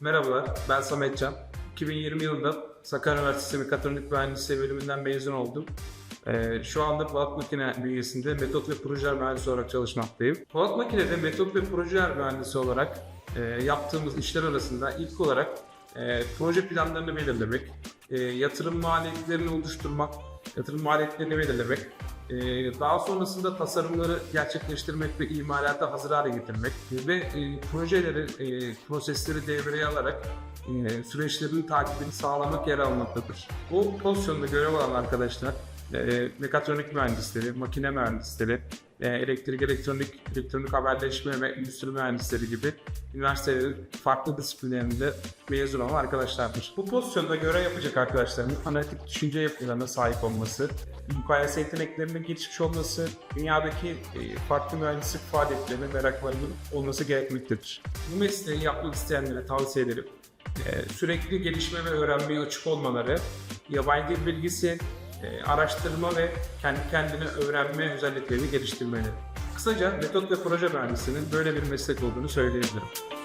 Merhabalar, ben Samet Can. 2020 yılında Sakarya Üniversitesi Mekatronik Mühendisliği bölümünden mezun oldum. Ee, şu anda Polat Makine bünyesinde metot ve projeler mühendisi olarak çalışmaktayım. Polat Makine'de metot ve projeler mühendisi olarak e, yaptığımız işler arasında ilk olarak e, proje planlarını belirlemek, e, yatırım maliyetlerini oluşturmak, yatırım maliyetlerini belirlemek, daha sonrasında tasarımları gerçekleştirmek ve imalata hazır hale getirmek ve e, projeleri, e, prosesleri devreye alarak e, süreçlerin takibini sağlamak yer almaktadır. Bu pozisyonda görev alan arkadaşlar e, mekatronik mühendisleri, makine mühendisleri, e, elektrik, elektronik, elektronik haberleşme ve endüstri mühendisleri gibi üniversitelerin farklı disiplinlerinde mezun olan arkadaşlardır. Bu pozisyonda görev yapacak arkadaşların analitik düşünce yapılarına sahip olması, mukayese yeteneklerinin gelişmiş olması, dünyadaki e, farklı mühendislik faaliyetlerine meraklarının olması gerekmektedir. Bu mesleği yapmak isteyenlere tavsiye ederim. E, sürekli gelişme ve öğrenmeye açık olmaları, yabancı bilgisi, e, araştırma ve kendi kendine öğrenme özelliklerini geliştirmeleri. Kısaca metot ve proje mühendisliğinin böyle bir meslek olduğunu söyleyebilirim.